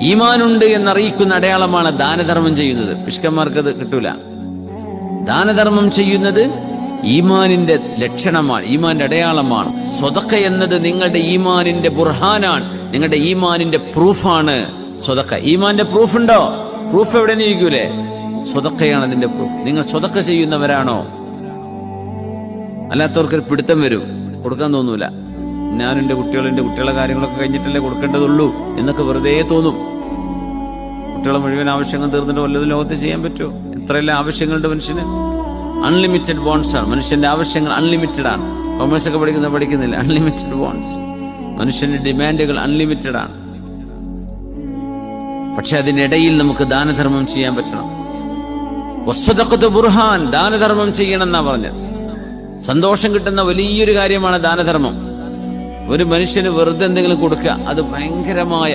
ഈമാനുണ്ട് എന്നറിയിക്കുന്ന അടയാളമാണ് ദാനധർമ്മം ചെയ്യുന്നത്. പിഷ്കന്മാർക്ക് അത് കിട്ടൂല. ദാനധർമ്മം ചെയ്യുന്നത് ഈമാനിന്റെ ലക്ഷണമാണ് ഈമാന്റെ അടയാളമാണ്. സ്വതക്ക എന്നത് നിങ്ങളുടെ ഈമാനിന്റെ ബുർഹാനാണ് നിങ്ങളുടെ ഈമാനിന്റെ പ്രൂഫാണ്. സ്വതക്ക. ഈമാന്റെ പ്രൂഫ് ഉണ്ടോ പ്രൂഫ് എവിടെ നിന്നിരിക്കൂലേ സ്വതക്കയാണ് അതിന്റെ പ്രൂഫ്. നിങ്ങൾ സ്വതക്ക ചെയ്യുന്നവരാണോ? അല്ലാത്തവർക്ക് ഒരു പിടുത്തം വരും. കൊടുക്കാൻ തോന്നൂല. ഞാൻ എന്റെ കുട്ടികൾ എന്റെ കുട്ടികളെ കാര്യങ്ങളൊക്കെ കഴിഞ്ഞിട്ടല്ലേ കൊടുക്കേണ്ടതുള്ളൂ എന്നൊക്കെ വെറുതെ തോന്നും. കുട്ടികളെ മുഴുവൻ ആവശ്യങ്ങൾ തീർന്നിട്ട് വല്ലതും ലോകത്ത് ചെയ്യാൻ പറ്റുമോ? എത്രയെല്ലാം ആവശ്യങ്ങളുണ്ട് മനുഷ്യന്? അൺലിമിറ്റഡ് ബോൺസ് ആണ്. മനുഷ്യന്റെ ആവശ്യങ്ങൾ അൺലിമിറ്റഡ് ആണ്. കോമേഴ്സ് ഒക്കെ പഠിക്കുന്ന പഠിക്കുന്നില്ല. അൺലിമിറ്റഡ് ബോൺസ് മനുഷ്യന്റെ ഡിമാൻഡുകൾ അൺലിമിറ്റഡ് ആണ്. പക്ഷെ അതിനിടയിൽ നമുക്ക് ദാനധർമ്മം ചെയ്യാൻ പറ്റണം. വസ്വതക്കത്ത് ബുർഹാൻ ദാനധർമ്മം ചെയ്യണം എന്നാ പറഞ്ഞത്. സന്തോഷം കിട്ടുന്ന വലിയൊരു കാര്യമാണ് ദാനധർമ്മം. ഒരു മനുഷ്യന് വെറുതെ എന്തെങ്കിലും കൊടുക്കുക അത് ഭയങ്കരമായ